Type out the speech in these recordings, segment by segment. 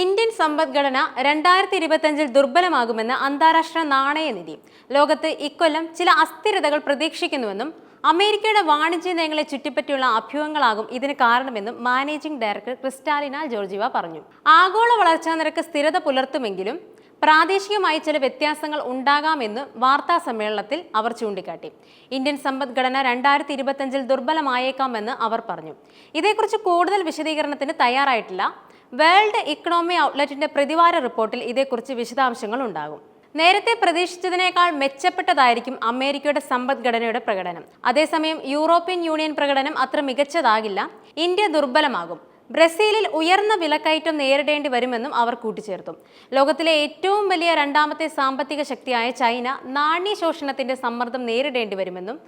Indian സമ്പദ്ഘടന രണ്ടായിരത്തി ഇരുപത്തിയഞ്ചിൽ ദുർബലമാകുമെന്ന് അന്താരാഷ്ട്ര നാണയനിധി ലോകത്ത് ഇക്കൊല്ലം ചില അസ്ഥിരതകൾ പ്രതീക്ഷിക്കുന്നുവെന്നും അമേരിക്കയുടെ വാണിജ്യ നയങ്ങളെ ചുറ്റിപ്പറ്റിയുള്ള അഭ്യൂഹങ്ങളാകും ഇതിന് കാരണമെന്നും മാനേജിംഗ് ഡയറക്ടർ ക്രിസ്റ്റാലിന ജോർജിവ പറഞ്ഞു. ആഗോള വളർച്ചാ നിരക്ക് സ്ഥിരത പുലർത്തുമെങ്കിലും പ്രാദേശികമായി ചില വ്യത്യാസങ്ങൾ ഉണ്ടാകാമെന്ന് വാർത്താ സമ്മേളനത്തിൽ അവർ ചൂണ്ടിക്കാട്ടി. ഇന്ത്യൻ സമ്പദ്ഘടന രണ്ടായിരത്തി ഇരുപത്തിയഞ്ചിൽ ദുർബലമായേക്കാമെന്ന് അവർ പറഞ്ഞു. ഇതേക്കുറിച്ച് കൂടുതൽ വിശദീകരണത്തിന് തയ്യാറായിട്ടില്ല. വേൾഡ് ഇക്കണോമി ഔട്ട്ലെറ്റിന്റെ പ്രതിവാര റിപ്പോർട്ടിൽ ഇതേക്കുറിച്ച് വിശദാംശങ്ങൾ ഉണ്ടാകും നേരത്തെ പ്രതീക്ഷിച്ചതിനേക്കാൾ മെച്ചപ്പെട്ടതായിരിക്കും അമേരിക്കയുടെ സമ്പദ്ഘടനയുടെ പ്രകടനം. അതേസമയം യൂറോപ്യൻ യൂണിയൻ പ്രകടനം അത്ര മികച്ചതാകില്ല. ഇന്ത്യ ദുർബലമാകും. ബ്രസീലിൽ ഉയർന്ന വിലക്കയറ്റം നേരിടേണ്ടി വരുമെന്നും അവർ കൂട്ടിച്ചേർത്തു. ലോകത്തിലെ ഏറ്റവും വലിയ രണ്ടാമത്തെ സാമ്പത്തിക ശക്തിയായ ചൈന നാണ്യ ശോഷണത്തിന്റെ സമ്മർദ്ദം നേരിടേണ്ടി വരുമെന്നും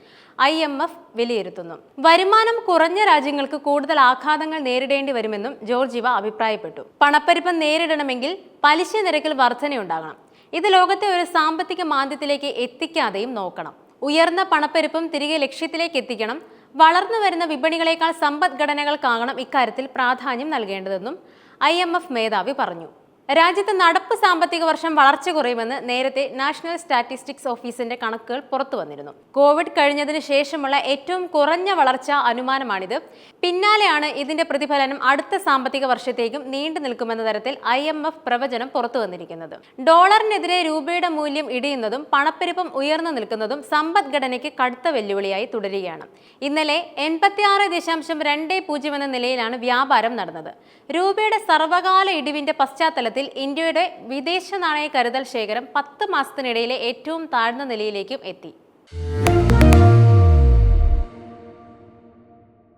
ഐ എം എഫ് വിലയിരുത്തുന്നു. വരുമാനം കുറഞ്ഞ രാജ്യങ്ങൾക്ക് കൂടുതൽ ആഘാതങ്ങൾ നേരിടേണ്ടി വരുമെന്നും ജോർജിവ അഭിപ്രായപ്പെട്ടു. പണപ്പെരുപ്പം നേരിടണമെങ്കിൽ പലിശ നിരക്കിൽ വർധനയുണ്ടാകണം. ഇത് ലോകത്തെ ഒരു സാമ്പത്തിക മാന്ദ്യത്തിലേക്ക് എത്തിക്കാതെയും നോക്കണം. ഉയർന്ന പണപ്പെരുപ്പം തിരികെ ലക്ഷ്യത്തിലേക്ക് എത്തിക്കണം. വളർന്നു വരുന്ന വിപണികളേക്കാൾ സമ്പദ്ഘടനകൾക്കാകണം ഇക്കാര്യത്തിൽ പ്രാധാന്യം നൽകേണ്ടതെന്നും ഐ മേധാവി പറഞ്ഞു. രാജ്യത്ത് നടപ്പ് സാമ്പത്തിക വർഷം വളർച്ച കുറയുമെന്ന് നേരത്തെ നാഷണൽ സ്റ്റാറ്റിസ്റ്റിക്സ് ഓഫീസിന്റെ കണക്കുകൾ പുറത്തു വന്നിരുന്നു. കോവിഡ് കഴിഞ്ഞതിന് ശേഷമുള്ള ഏറ്റവും കുറഞ്ഞ വളർച്ച അനുമാനമാണിത്. പിന്നാലെയാണ് ഇതിന്റെ പ്രതിഫലനം അടുത്ത സാമ്പത്തിക വർഷത്തേക്കും നീണ്ടു നിൽക്കുമെന്ന തരത്തിൽ ഐ എം എഫ് പ്രവചനം പുറത്തു വന്നിരിക്കുന്നത്. ഡോളറിനെതിരെ രൂപയുടെ മൂല്യം ഇടിയുന്നതും പണപ്പെരുപ്പം ഉയർന്നു നിൽക്കുന്നതും സമ്പദ്ഘടനയ്ക്ക് കടുത്ത വെല്ലുവിളിയായി തുടരുകയാണ്. ഇന്നലെ എൺപത്തിയാറ് ദശാംശം രണ്ട് പൂജ്യം എന്ന നിലയിലാണ് വ്യാപാരം നടന്നത്. രൂപയുടെ സർവകാല ഇടിവിന്റെ പശ്ചാത്തലത്തിൽ ഇന്ത്യയുടെ വിദേശ നാണയ കരുതൽ ശേഖരം പത്ത് മാസത്തിനിടയിലെ ഏറ്റവും താഴ്ന്ന നിലയിലേക്കും എത്തി.